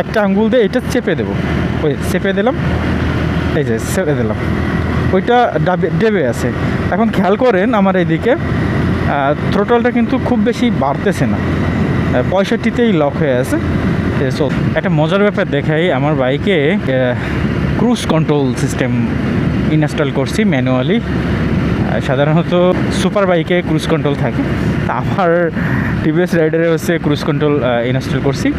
একটা আঙ্গুল দিয়ে এটা চেপে দেবো। ওই চেপে দিলাম, এই যে চেপে দিলাম। ওইটা ডাবে, ডেবে আছে। এখন খেয়াল করেন আমার এইদিকে থ্রোটলটা কিন্তু খুব বেশি বাড়তেছে না। পঁয়ষট্টিতেই লক হয়ে আছে। সো একটা মজার ব্যাপার দেখাই। আমার বাইকে ক্রুজ কন্ট্রোল সিস্টেম ইনস্টল করছি ম্যানুয়ালি সাধারণত সুপার বাইকে ক্রুজ কন্ট্রোল থাকে। তা আমার টিভিএস রাইডারে হচ্ছে ক্রুজ কন্ট্রোল ইনস্টল করছি।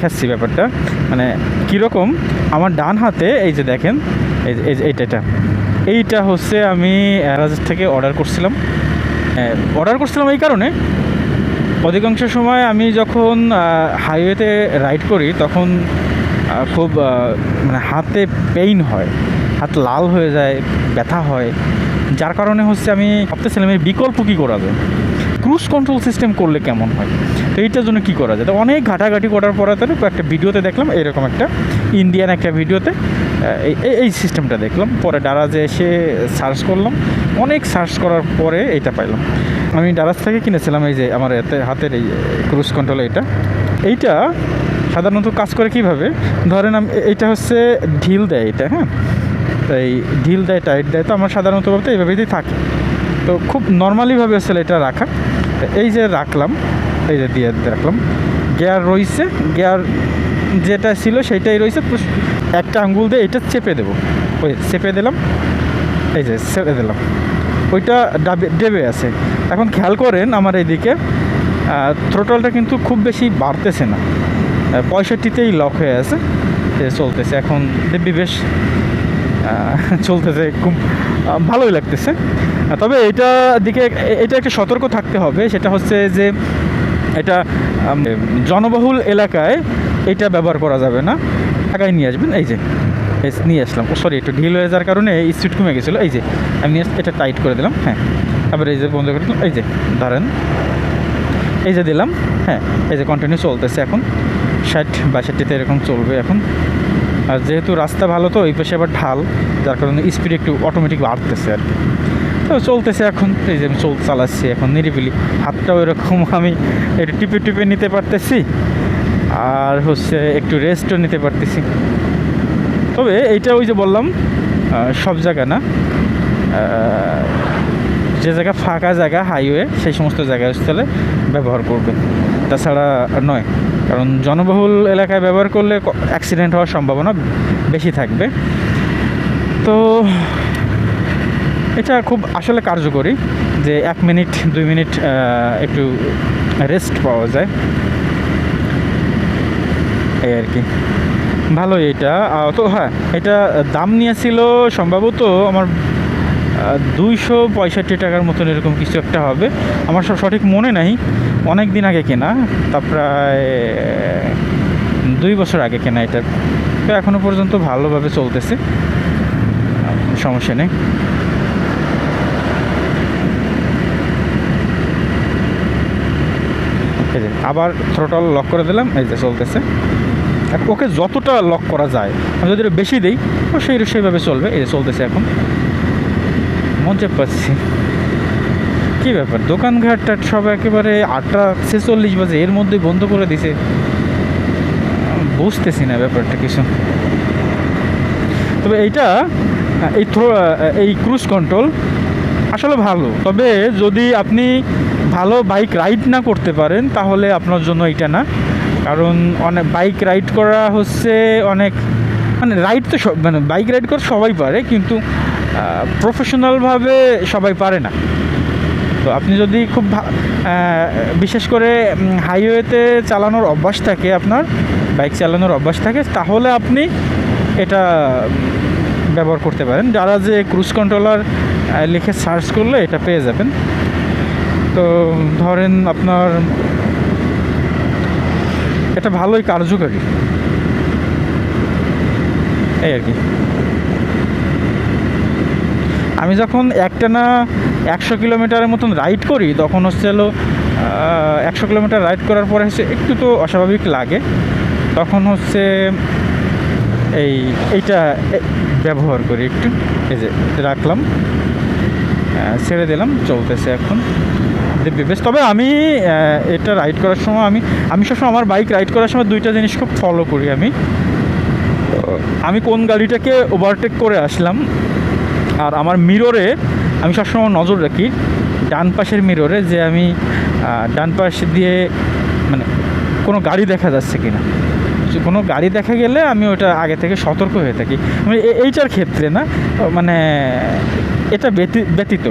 খাচ্ছি ব্যাপারটা। মানে কীরকম? আমার ডান হাতে, এই যে দেখেন এইটা। এইটা। হচ্ছে আমি অ্যারাজ থেকে অর্ডার করছিলাম। অর্ডার করছিলাম এই কারণে। অধিকাংশ সময় আমি যখন হাইওয়েতে রাইড করি, তখন খুব মানে হাতে পেইন হয়। হাত লাল হয়ে যায়, ব্যথা হয়। যার কারণে হচ্ছে আমি ভাবতেছিলাম এর বিকল্প কী করা যায়? ক্রুজ কন্ট্রোল সিস্টেম করলে কেমন হয়? তো এইটার জন্য কী করা যায়? তো অনেক ঘাটাঘাটি করার পরে তাহলে একটা ভিডিওতে দেখলাম, এরকম একটা ইন্ডিয়ান একটা ভিডিওতে এই- সিস্টেমটা দেখলাম। পরে ডারাজে এসে সার্চ করলাম। অনেক সার্চ করার পরে এইটা পাইলাম। আমি ডারাজ থেকে কিনেছিলাম এই যে আমার এতে, হাতের এই ক্রুজ কন্ট্রোল এইটা। এইটা সাধারণত কাজ করে কীভাবে? ধরেন আমি, এ- এইটা হচ্ছে ঢিল দেয় এটা হ্যাঁ? এই ঢিল দেয়, টাইট দেয়, তো আমার সাধারণত বলতে এইভাবেই থাকে। তো খুব নর্মালিভাবে আসলে এটা রাখা। এই যে রাখলাম, এই যে দিয়ে রাখলাম গিয়ার রয়েছে গিয়ার যেটা ছিল সেটাই রয়েছে একটা আঙ্গুল দিয়ে এটা চেপে দেবো। ওই চেপে দিলাম, এই যে চেপে দিলাম। ওইটা ডাবে, ডেবে আছে। এখন খেয়াল করেন আমার এইদিকে থ্রোটলটা কিন্তু খুব বেশি বাড়তেছে না। পঁয়ষট্টিতেই লক হয়ে আছে চলতেছে। এখন দেখবি বেশ চলতেছে খুব ভালোই লাগতেছে। তবে এটা দিকে, এটা একটা সতর্ক থাকতে হবে, সেটা হচ্ছে যে এটা জনবহুল এলাকায় এটা ব্যবহার করা যাবে না। টাকায় নিয়ে আসবেন, এই যে নিয়ে আসলাম। সরি, একটু ঢিল হয়ে যাওয়ার কারণে এই স্পিড কমে গেছিল। এই যে, আমি এটা টাইট করে দিলাম হ্যাঁ। তারপরে এই যে বন্ধ করে দিলাম, এই যে ধরেন এই যে দিলাম হ্যাঁ এই যে কন্টিনিউ চলতেছে এখন। ষাট, বাষট্টিতে এরকম চলবে এখন। আর যেহেতু রাস্তা ভালো তো, এই পাশে আবার ঢাল, যার কারণে স্পিড একটু অটোমেটিক বাড়তেছে আর কি। তো চলতেছে এখন, এই যে আমি চল, চালাচ্ছি এখন নিরিবিলি। হাতটাও এরকম আমি একটু টিপে টিপে নিতে পারতেছি, আর হচ্ছে একটু রেস্টও নিতে পারতেছি। তবে এইটা ওই যে বললাম সব জায়গা না যে জায়গা ফাঁকা জায়গা হাইওয়ে সেই সমস্ত জায়গায় স্থলে ব্যবহার করবে তাছাড়া নয়। কারণ জনবহুল এলাকায় ব্যবহার করলে অ্যাক্সিডেন্ট হওয়ার সম্ভাবনা বেশি থাকবে। তো এটা খুব আসলে কার্যকরী যে এক মিনিট, দুই মিনিট একটু রেস্ট পাওয়া যায়। এই আর কি। ভালোই এটা। তো হ্যাঁ এটা দাম নিয়েছিল সম্ভবত আমার দুইশো পঁয়ষট্টি টাকার মতন এরকম কিছু একটা হবে। আমার সব সঠিক মনে নাই। অনেক দিন আগে কেনা, তা প্রায় দুই বছর আগে কেনা এটা। তো এখনও পর্যন্ত ভালোভাবে চলতেছে। সমস্যা নেই। এই যে, আবার থ্রোটল লক করে দিলাম, এই যে চলতেছে। ওকে যতটা লক করা যায়, আমি যদি বেশি দিই, ও সেই সেইভাবে চলবে, এই যে চলতেছে এখন। মজা পাচ্ছি। কী ব্যাপার? দোকানঘাটটা সব একেবারে আটটা ছেচল্লিশ বাজে, এর মধ্যে বন্ধ করে দিছে। বুঝতেছি না ব্যাপারটা কিছু তবে এইটা, এই এই ক্রুজ কন্ট্রোল আসলে ভালো। তবে যদি আপনি ভালো বাইক রাইড না করতে পারেন, তাহলে আপনার জন্য এটা না। কারণ অনেক বাইক রাইড করা হচ্ছে অনেক মানে রাইড তো সব মানে বাইক রাইড করা সবাই পারে, কিন্তু প্রফেশনালভাবে সবাই পারে না। তো আপনি যদি খুব বিশেষ করে হাইওয়েতে চালানোর অভ্যাস থাকে আপনার বাইক চালানোর অভ্যাস থাকে, তাহলে আপনি এটা ব্যবহার করতে পারেন। যারা যে ক্রুজ কন্ট্রোলার লিখে সার্চ করলে এটা পেয়ে যাবেন। তো ধরেন আপনার, এটা ভালোই কার্যকারী। এই আর কি। আমি যখন একটানা একশো কিলোমিটারের মতন রাইড করি, তখন হচ্ছে হলো একশো কিলোমিটার রাইড করার পরে হচ্ছে একটু তো অস্বাভাবিক লাগে। তখন হচ্ছে এই, এইটা ব্যবহার করি একটু। এই যে রাখলাম ছেড়ে দিলাম, চলতেছে এখন। দেবে বেশ, তবে আমি এটা রাইড করার সময় আমি আমি সবসময় আমার বাইক রাইড করার সময় দুইটা জিনিস খুব ফলো করি আমি। আমি কোন গাড়িটাকে ওভারটেক করে আসলাম আর আমার মিররে আমি সবসময় নজর রাখি, ডান পাশের মিররে যে আমি ডান পাশ দিয়ে মানে কোনো গাড়ি দেখা যাচ্ছে কিনা। যে কোনো গাড়ি দেখা গেলে আমি ওটা আগে থেকে সতর্ক হয়ে থাকি। মানে এইটার ক্ষেত্রে না মানে এটা ব্যতি, ব্যতীত।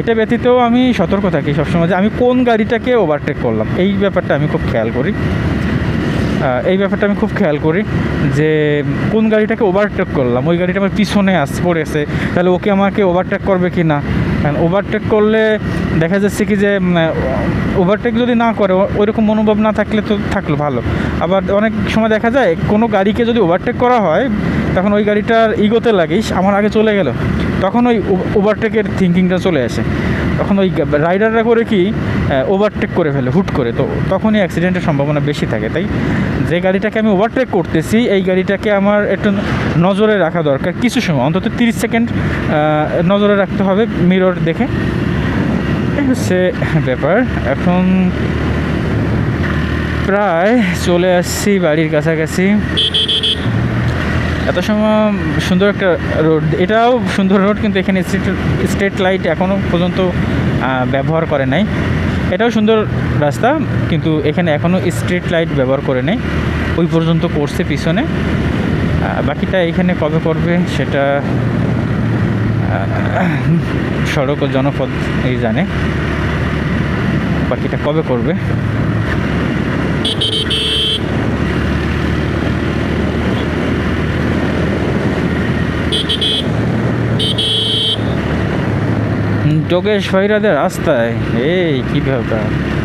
এটা ব্যতীতও আমি সতর্ক থাকি সবসময় যে আমি কোন গাড়িটাকে ওভারটেক করলাম। এই ব্যাপারটা আমি খুব খেয়াল করি। এই ব্যাপারটা আমি খুব খেয়াল করি যে কোন গাড়িটাকে ওভারটেক করলাম। ওই গাড়িটা আমার পিছনে আস, পড়েছে। তাহলে ওকে আমাকে ওভারটেক করবে কি না? কারণ ওভারটেক করলে দেখা যাচ্ছে কি যে ওভারটেক যদি না করে ওইরকম মনোভাব না থাকলে তো থাকল ভালো। আবার অনেক সময় দেখা যায়, কোনো গাড়িকে যদি ওভারটেক করা হয়, তখন ওই গাড়িটার ইগোতে লাগিস, আমার আগে চলে গেল। তখন ওই ওভারটেকের থিঙ্কিংটা চলে আসে। তখন ওই রাইডাররা করে কি ওভারটেক করে ফেলে, হুট করে। তো তখনই অ্যাক্সিডেন্টের সম্ভাবনা বেশি থাকে। তাই যে গাড়িটাকে আমি ওভারটেক করতেছি, এই গাড়িটাকে আমার একটু নজরে রাখা দরকার কিছু সময়। অন্তত তিরিশ সেকেন্ড নজরে রাখতে হবে মিরর দেখে। এই হচ্ছে ব্যাপার। এখন প্রায় চলে আসছি বাড়ির কাছাকাছি। এত সময় সুন্দর একটা রোড এটাও সুন্দর রোড কিন্তু এখানে স্ট্রিট স্ট্রিট লাইট এখনও পর্যন্ত ব্যবহার করে নাই। এটাও সুন্দর রাস্তা, কিন্তু এখানে এখনও স্ট্রিট লাইট ব্যবহার করে নেই। ওই পর্যন্ত করছে পিছনে। বাকিটা এখানে কবে করবে সেটা সড়ক ও জনপদ এই জানে। বাকিটা কবে করবে? যোগেশ ভাইরাদের রাস্তায়? এই কী ব্যাপার?